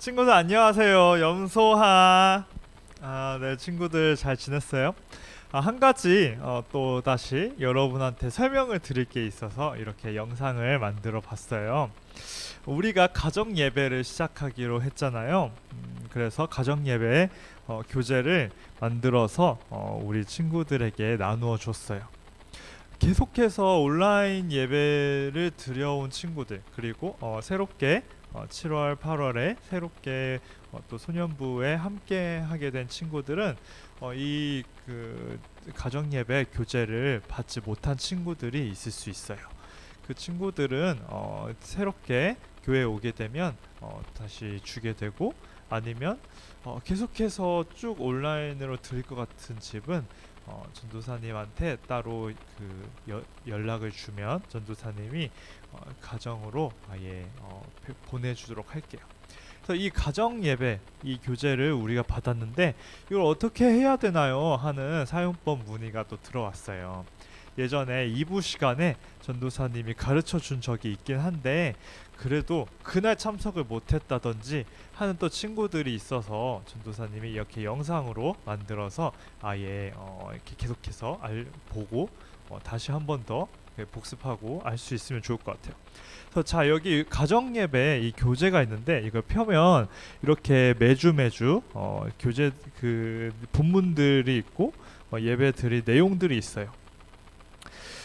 친구들 안녕하세요. 염소하. 아, 네, 친구들 잘 지냈어요? 아, 한 가지 어, 또 다시 여러분한테 설명을 드릴 게 있어서 이렇게 영상을 만들어 봤어요. 우리가 가정 예배를 시작하기로 했잖아요. 음, 그래서 가정 예배 어, 교재를 만들어서 어, 우리 친구들에게 나누어 줬어요. 계속해서 온라인 예배를 드려온 친구들 그리고 어, 새롭게 어, 7월, 8월에 새롭게 어, 또 소년부에 함께 하게 된 친구들은 어, 이그 가정 예배 교재를 받지 못한 친구들이 있을 수 있어요. 그 친구들은 어, 새롭게 교회에 오게 되면 어, 다시 주게 되고 아니면 어, 계속해서 쭉 온라인으로 드릴 것 같은 집은 어, 전도사님한테 따로 그 여, 연락을 주면 전도사님이 어, 가정으로 아예 어, 배- 보내주도록 할게요. 그래서 이 가정 예배 이 교재를 우리가 받았는데 이걸 어떻게 해야 되나요 하는 사용법 문의가 또 들어왔어요. 예전에 2부 시간에 전도사님이 가르쳐 준 적이 있긴 한데 그래도 그날 참석을 못했다든지 하는 또 친구들이 있어서 전도사님이 이렇게 영상으로 만들어서 아예 어, 이렇게 계속해서 알, 보고 어, 다시 한 번 더 복습하고 알 수 있으면 좋을 것 같아요. 그래서 자 여기 가정 예배 이 교재가 있는데 이걸 펴면 이렇게 매주 매주 어, 교재 그 본문들이 있고 어, 예배 드릴 내용들이 있어요.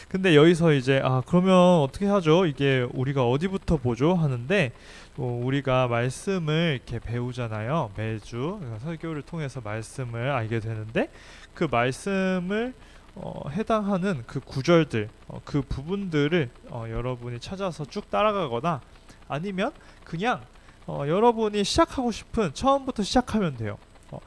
근데 여기서 이제 아 그러면 어떻게 하죠? 이게 우리가 어디부터 보죠? 하는데 어, 우리가 말씀을 이렇게 배우잖아요. 매주 설교를 통해서 말씀을 알게 되는데 그 말씀을 어, 해당하는 그 구절들, 어, 그 부분들을 어, 여러분이 찾아서 쭉 따라가거나 아니면 그냥 어, 여러분이 시작하고 싶은 처음부터 시작하면 돼요. 어,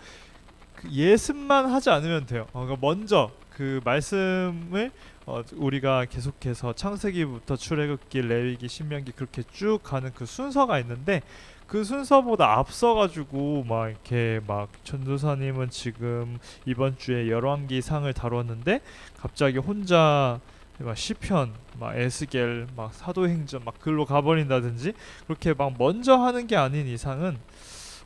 그 예습만 하지 않으면 돼요. 어, 그러니까 먼저 그 말씀을 어, 우리가 계속해서 창세기부터 출애굽기, 레위기, 신명기 그렇게 쭉 가는 그 순서가 있는데 그 순서보다 앞서 가지고 막 이렇게 막 전도사님은 지금 이번 주에 열왕기 상을 다뤘는데 갑자기 혼자 막 시편, 막 에스겔, 막 사도행전 막 글로 가버린다든지 그렇게 막 먼저 하는 게 아닌 이상은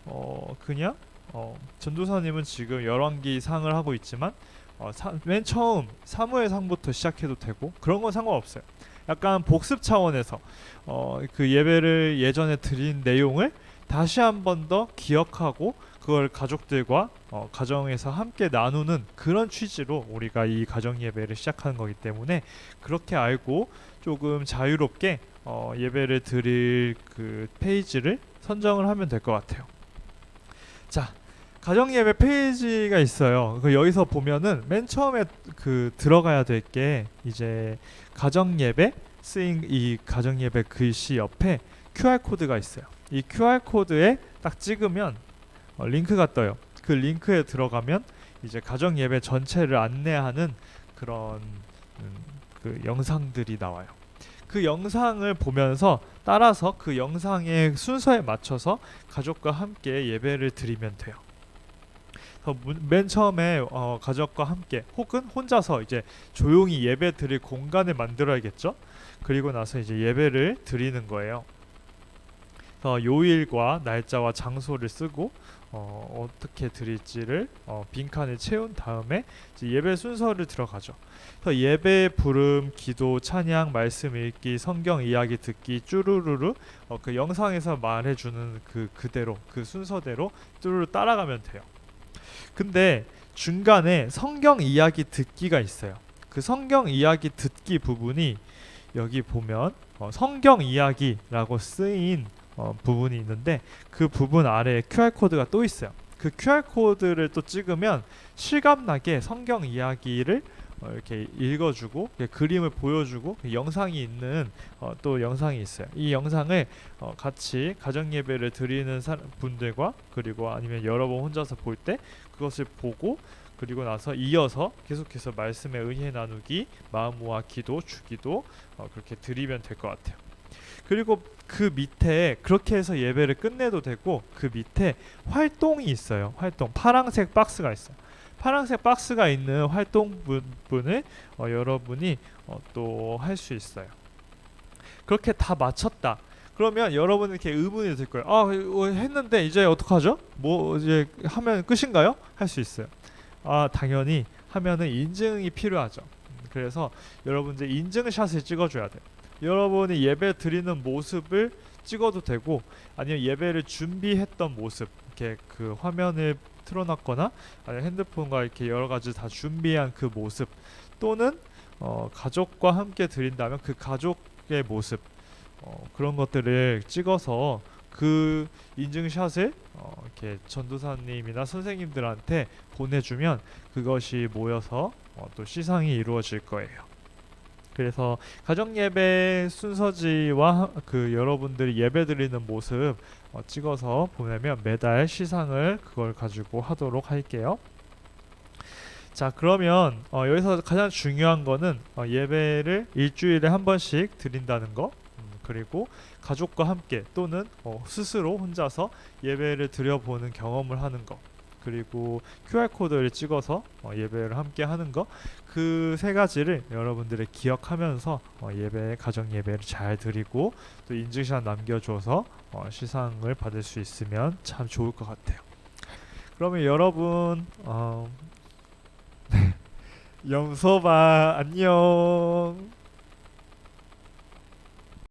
어 그냥 어 전도사님은 지금 열왕기 상을 하고 있지만 어, 사, 맨 처음 사무엘 상부터 시작해도 되고 그런 건 상관없어요. 약간 복습 차원에서 어, 그 예배를 예전에 드린 내용을 다시 한 번 더 기억하고 그걸 가족들과 어, 가정에서 함께 나누는 그런 취지로 우리가 이 가정 예배를 시작하는 거기 때문에 그렇게 알고 조금 자유롭게 어, 예배를 드릴 그 페이지를 선정을 하면 될 것 같아요. 자, 가정 예배 페이지가 있어요. 그 여기서 보면은 맨 처음에 그 들어가야 될 게 이제 가정 예배 쓰인 이 가정 예배 글씨 옆에 QR 코드가 있어요. 이 QR 코드에 딱 찍으면 어, 링크가 떠요. 그 링크에 들어가면 이제 가정 예배 전체를 안내하는 그런 음, 그 영상들이 나와요. 그 영상을 보면서 따라서 그 영상의 순서에 맞춰서 가족과 함께 예배를 드리면 돼요. 맨 처음에 어, 가족과 함께 혹은 혼자서 이제 조용히 예배 드릴 공간을 만들어야겠죠. 그리고 나서 이제 예배를 드리는 거예요. 그래서 요일과 날짜와 장소를 쓰고 어, 어떻게 드릴지를 어, 빈칸을 채운 다음에 예배 순서를 들어가죠. 그래서 예배 부름, 기도, 찬양, 말씀 읽기, 성경 이야기 듣기 쭈루루루 어, 그 영상에서 말해주는 그 그대로 그 순서대로 쭈루루 따라가면 돼요. 근데 중간에 성경 이야기 듣기가 있어요. 그 성경 이야기 듣기 부분이 여기 보면 어, 성경 이야기라고 쓰인 어, 부분이 있는데 그 부분 아래에 QR 코드가 또 있어요. 그 QR 코드를 또 찍으면 실감나게 성경 이야기를 어, 이렇게 읽어주고 이렇게 그림을 보여주고 그 영상이 있는 어, 또 영상이 있어요. 이 영상을 어, 같이 가정 예배를 드리는 사람, 분들과 그리고 아니면 여러 번 혼자서 볼 때 그것을 보고 그리고 나서 이어서 계속해서 말씀의 은혜 나누기, 마음 모아 기도, 주기도 어, 그렇게 드리면 될 것 같아요. 그리고 그 밑에 그렇게 해서 예배를 끝내도 되고 그 밑에 활동이 있어요. 활동 파란색 박스가 있어요. 파란색 박스가 있는 활동 부분을 어, 여러분이 어, 또할 수 있어요. 그렇게 다 마쳤다. 그러면 여러분 이렇게 의문이 들 거예요. 아 이거 했는데 이제 어떡하죠? 뭐 이제 하면 끝인가요? 할 수 있어요. 아 당연히 하면은 인증이 필요하죠. 음, 그래서 여러분 이제 인증샷을 찍어줘야 돼요. 여러분이 예배 드리는 모습을 찍어도 되고 아니면 예배를 준비했던 모습 이렇게 그 화면을 틀어놨거나 아니면 핸드폰과 이렇게 여러 가지 다 준비한 그 모습 또는 어, 가족과 함께 드린다면 그 가족의 모습 어, 그런 것들을 찍어서 그 인증샷을 어, 이렇게 전도사님이나 선생님들한테 보내주면 그것이 모여서 어, 또 시상이 이루어질 거예요. 그래서 가정 예배 순서지와 하- 그 여러분들이 예배 드리는 모습 어, 찍어서 보내면 매달 시상을 그걸 가지고 하도록 할게요. 자 그러면 어, 여기서 가장 중요한 거는 어, 예배를 일주일에 한 번씩 드린다는 거 음, 그리고 가족과 함께 또는 어, 스스로 혼자서 예배를 드려보는 경험을 하는 거 그리고 QR 코드를 찍어서 어, 예배를 함께 하는 거 그 세 가지를 여러분들이 기억하면서 어, 예배 가정 예배를 잘 드리고 또 인증샷 남겨줘서 어, 시상을 받을 수 있으면 참 좋을 것 같아요. 그러면 여러분 어, 염소바 안녕.